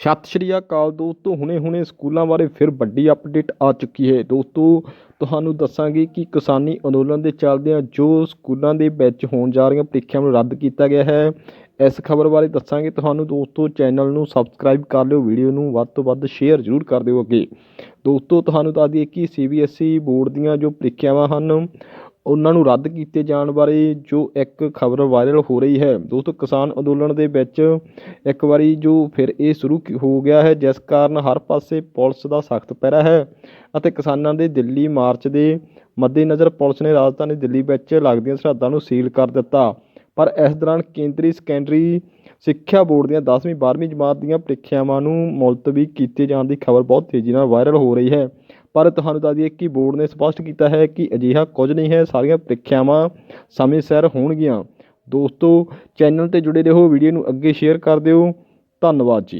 ਸਤਿ ਸ਼੍ਰੀ ਅਕਾਲ ਦੋਸਤੋ, ਹੁਣੇ-ਹੁਣੇ ਸਕੂਲਾਂ ਬਾਰੇ ਫਿਰ ਵੱਡੀ ਅਪਡੇਟ ਆ ਚੁੱਕੀ ਹੈ। ਦੋਸਤੋ, ਤੁਹਾਨੂੰ ਦੱਸਾਂਗੇ ਕਿ ਕਿਸਾਨੀ ਅੰਦੋਲਨ ਦੇ ਚੱਲਦਿਆਂ ਜੋ ਸਕੂਲਾਂ ਦੇ ਵਿੱਚ ਹੋਣ ਜਾ ਰਹੀਆਂ ਪ੍ਰੀਖਿਆਵਾਂ ਨੂੰ ਰੱਦ ਕੀਤਾ ਗਿਆ ਹੈ, ਇਸ ਖਬਰ ਬਾਰੇ ਦੱਸਾਂਗੇ। ਤੁਹਾਨੂੰ ਦੋਸਤੋ, ਚੈਨਲ ਨੂੰ ਸਬਸਕ੍ਰਾਈਬ ਕਰ ਲਿਓ, ਵੀਡੀਓ ਨੂੰ ਵੱਧ ਤੋਂ ਵੱਧ ਸ਼ੇਅਰ ਜ਼ਰੂਰ ਕਰ ਦਿਓ ਅੱਗੇ। ਦੋਸਤੋ, ਤੁਹਾਨੂੰ ਦੱਸ ਦਈਏ ਕਿ ਸੀਬੀਐਸਈ ਬੋਰਡ ਦੀਆਂ ਜੋ ਪ੍ਰੀਖਿਆਵਾਂ ਹਨ ਉਹਨਾਂ ਨੂੰ ਰੱਦ ਕੀਤੇ ਜਾਣ ਬਾਰੇ ਜੋ ਇੱਕ ਖਬਰ ਵਾਇਰਲ ਹੋ ਰਹੀ ਹੈ। ਦੋਸਤੋ, ਕਿਸਾਨ ਅੰਦੋਲਨ ਦੇ ਵਿੱਚ ਇੱਕ ਵਾਰੀ ਜੋ ਫਿਰ ਇਹ ਸ਼ੁਰੂ ਹੋ ਗਿਆ ਹੈ, ਜਿਸ ਕਾਰਨ ਹਰ ਪਾਸੇ ਪੁਲਿਸ ਦਾ ਸਖਤ ਪਹਿਰਾ ਹੈ ਅਤੇ ਕਿਸਾਨਾਂ ਦੇ ਦਿੱਲੀ ਮਾਰਚ ਦੇ ਮੱਦੇਨਜ਼ਰ ਪੁਲਿਸ ਨੇ ਰਾਜਧਾਨੀ ਦਿੱਲੀ ਵਿੱਚ ਲੱਗਦੀਆਂ ਸਰਹੱਦਾਂ ਨੂੰ ਸੀਲ ਕਰ ਦਿੱਤਾ। ਪਰ ਇਸ ਦੌਰਾਨ ਕੇਂਦਰੀ ਸੈਕੰਡਰੀ ਸਿੱਖਿਆ ਬੋਰਡ ਦੀਆਂ 10ਵੀਂ 12ਵੀਂ ਜਮਾਤ ਦੀਆਂ ਪ੍ਰੀਖਿਆਵਾਂ ਨੂੰ ਮੁਲਤਵੀ ਕੀਤੇ ਜਾਣ ਦੀ ਖਬਰ ਬਹੁਤ ਤੇਜ਼ੀ ਨਾਲ ਵਾਇਰਲ ਹੋ ਰਹੀ ਹੈ। ਪਰ ਤੁਹਾਨੂੰ ਦੱਸ ਦਈਏ ਕਿ ਬੋਰਡ ਨੇ ਸਪਸ਼ਟ ਕੀਤਾ ਹੈ ਕਿ ਅਜਿਹਾ ਕੁਝ ਨਹੀਂ ਹੈ, ਸਾਰੀਆਂ ਪ੍ਰੀਖਿਆਵਾਂ ਸਮੇਂ ਸਿਰ ਹੋਣਗੀਆਂ। ਦੋਸਤੋ, ਚੈਨਲ ਤੇ ਜੁੜੇ ਰਹੋ, ਵੀਡੀਓ ਨੂੰ ਅੱਗੇ ਸ਼ੇਅਰ ਕਰ ਦਿਓ। ਧੰਨਵਾਦ ਜੀ।